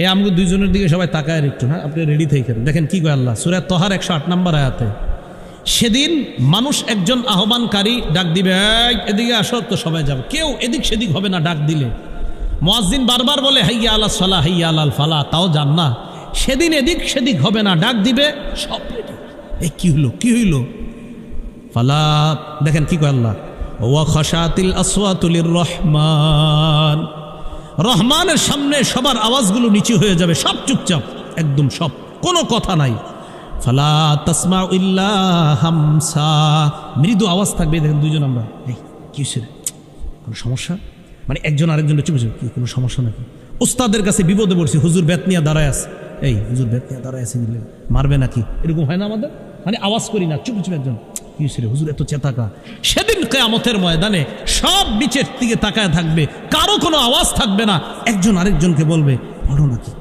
এই আমাকে দুইজনের দিকে সবাই তাকায় একটু হ্যাঁ? আপনি রেডি থেকে দেখেন কি কয় আল্লাহ। সুরে তহার একশো আট নম্বর আয়াতে, সেদিন মানুষ একজন আহ্বানকারী ডাক দিবে এদিকে আসো, তো সবাই যাবে। কেউ এদিক সেদিক হবে না ডাক দিলে। মোয়াজ্জিন বারবার বলে, হাইয়া আল্লাহ সালা হাইয়া আলাল ফালা তাও যান না। সেদিন এদিক সেদিক হবে না, ডাক দিবে, সব ready। এই কি হইল কি হইল? ফালা, দেখেন কি কয় আল্লাহ, ওয়া খসাতিল আসওয়াতুলির রহমান। রহমানের সামনে সবার আওয়াজগুলো নিচু হয়ে যাবে, সব চুপচাপ, একদম সব, কোনো কথা নাই। ফালা তসমা ইল্লা হামসা। মৃদু আওয়াজ থাকবে দেখেন দুইজন আমরা। এই, কি কোনো সমস্যা? মানে একজন আরেকজনের চুপ চুপ কোনো সমস্যা নাকি? উস্তাদের কাছে বিপদে পড়ছি, হুজুর বেত নিয়ে দাঁড়ায় আছে। এই, হুজুর বেত নিয়ে দাঁড়ায় আছে, মারবে নাকি? এরকম হয় না আমাদের? মানে আওয়াজ করি না চুপ একজন। হুজুর এত চেতাকা। সেদিন কেয়ামতের ময়দানে সব দিকে তাকায় থাকবে, কারও কোনো আওয়াজ থাকবে না। একজন আরেকজনকে বলবে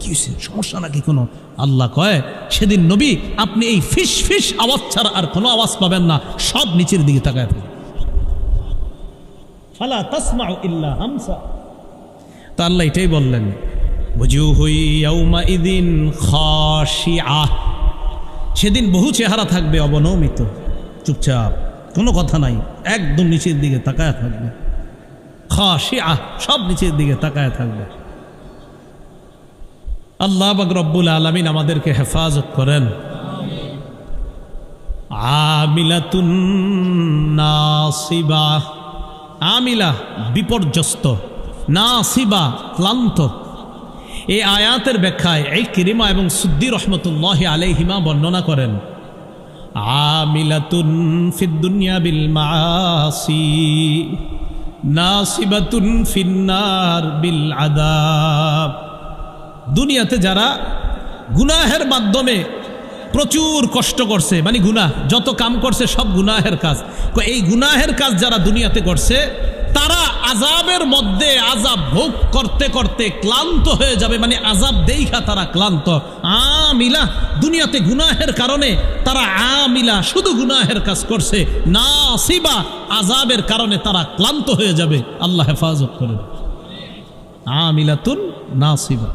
কি সমস্যা নাকি কোনো? আল্লাহ কয়, সেদিন নবী, আপনি এই ফিস ফিস আওয়াজ ছাড়া আর কোনো আওয়াজ পাবেন না। সব নিচের দিকে তাকায় থাকবে। ফালা তাসমাউ ইল্লা হামসা। তা আল্লাহ এটাই বললেন সেদিন বহু চেহারা থাকবে অবনমিত। চুপচাপ, কোনো কথা নাই, একদম নিচের দিকে তাকায় থাকবে। খাশিআহ সব নিচের দিকে তাকায় থাকবে। আল্লাহ রব্বুল আলমিন আমাদেরকে হেফাজত করেন। আমিলাতুন নাসিবা, আমিলা বিপর্যস্ত, নাসিবা ক্লান্ত। এই আয়াতের ব্যাখ্যায় এই কিরিমা এবং সুদ্দি রহমতুল্লাহ আলাইহিমা বর্ণনা করেন। আমিলাতুন ফিদ্দুনিয়া বিল মাসি নাসিবাতুন ফিন্নার বিল আদাব দুনিয়াতে যারা গুনাহের মাধ্যমে প্রচুর কষ্ট করছে মানে গুনাহ, যত কাম করছে সব গুনাহের কাজ। এই গুনাহের কাজ যারা দুনিয়াতে করছে, তারা আজাবের মধ্যে আজাব ভোগ করতে করতে ক্লান্ত হয়ে যাবে মানে আজাব দেইখা তারা ক্লান্ত। আমিলা, দুনিয়াতে গুনাহের কারণে তারা আমিলা, শুধু গুনাহের কাজ করছে। না সিবা আজাবের কারণে তারা ক্লান্ত হয়ে যাবে। আল্লাহ হেফাজত করেন। আমিলাতুন নাসিবা।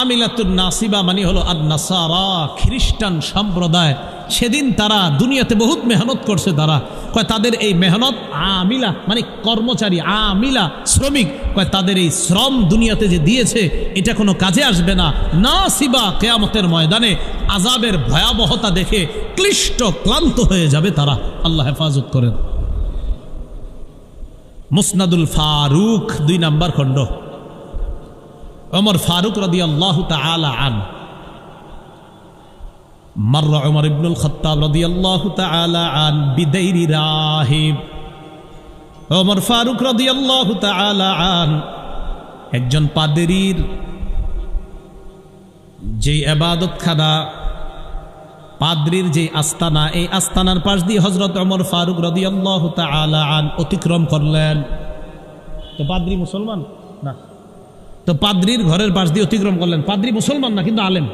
আমিলাতুন নাসিবা মানে হলো আর নাসারা খ্রিস্টান সম্প্রদায়। সেদিন তারা দুনিয়াতে বহুত মেহনত করছে তারা। কয়, তাদের এই মেহনত আমিলা মানে কর্মচারী, আমিলা, শ্রমিক। কয়, তাদের এই শ্রম দুনিয়াতে যে দিয়েছে, এটা কোনো কাজে আসবে না। না সিবা কেয়ামতের ময়দানে আজাবের ভয়াবহতা দেখে ক্লিষ্ট, ক্লান্ত হয়ে যাবে তারা। আল্লাহ হেফাজত করেন। মুসনাদুল ফারুক, দুই নাম্বার খণ্ড। অমর ফারুক রদি আল্লাহ তালা আন আন ফারুক আন একজন পাদেরির যে আবাদতখানা পাদ্রির যে আস্তানা, এই আস্তানার পাশ দিয়ে হজরত অমর ফারুক রদি আল্লাহ আন অতিক্রম করলেন। তো পাদ্রি মুসলমান? না। তো পাদ্রির ঘরের পাশ দিয়ে অতিক্রম করলেন। পাদ্রি মুসলমান না, কিন্তু আলেম।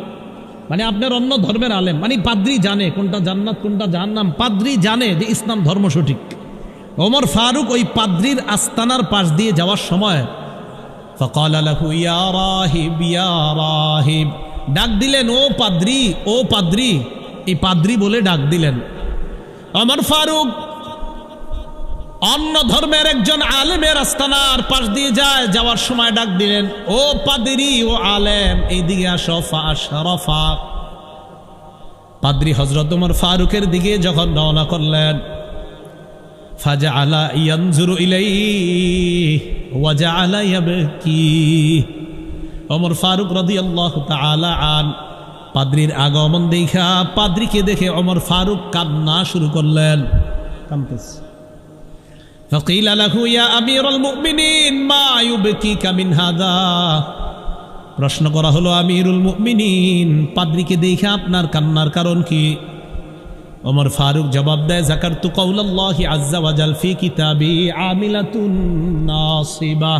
মানে আপনার অন্য ধর্মের আলেম মানে পাদ্রি জানে কোনটা জান্নাত, কোনটা জাহান্নাম। পাদ্রি জানে যে ইসলাম ধর্ম সঠিক। ওমর ফারুক ওই পাদ্রির আস্তানার পাশ দিয়ে যাওয়ার সময় ডাক দিলেন, ও পাদ্রি ও পাদ্রি। এই পাদ্রি বলে ডাক দিলেন। আমার ফারুক অন্য ধর্মের একজন আলেমের আস্তানার পাশ দিয়ে যায়, যাওয়ার সময় ডাক দিলেন, ও পাদিরি ও আলেম, এইদিকে আসো শরফা পাদ্রি হজরত উমর ফারুকের দিকে যখন রওনা করলেন ফাজা আলা ইয়ানজুরু ইলাই ওয়াজা আলা ইয়াবকি। ওমর ফারুক রাদিয়াল্লাহু তাআলা আন, পাদ্রির আগমন দেখা পাদ্রিকে দেখে ওমর ফারুক কান্না শুরু করলেন। কাঁদতেছে فقيل له يا أمير المؤمنين ما يبكيك من هذا প্রশ্ন করা হলো আমিরুল মুমিনিন পাদ্রিকে দেখে আপনার কান্নার কারণ কি ওমর ফারুক জবাব দেয় জাকারতু কৌলাল্লাহি আজ্জা ওয়াজাল ফি কিতাবি আমিলাতুন নাসিবা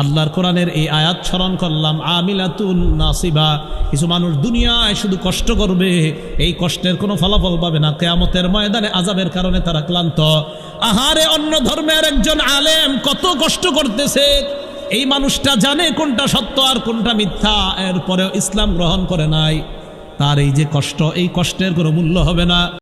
আল্লাহর কোরআনের এই আয়াত স্মরণ করলাম, আমিলাতুন নাসিবা। কিছু মানুষ দুনিয়ায় শুধু কষ্ট করবে, এই কষ্টের কোনো ফলাফল পাবে না। কেয়ামতের ময়দানে আজাবের কারণে তারা ক্লান্ত। আহারে, অন্য ধর্মের একজন আলেম কত কষ্ট করতেছে। এই মানুষটা জানে কোনটা সত্য আর কোনটা মিথ্যা, এরপরেও ইসলাম গ্রহণ করে নাই। তার এই যে কষ্ট, এই কষ্টের কোনো মূল্য হবে না।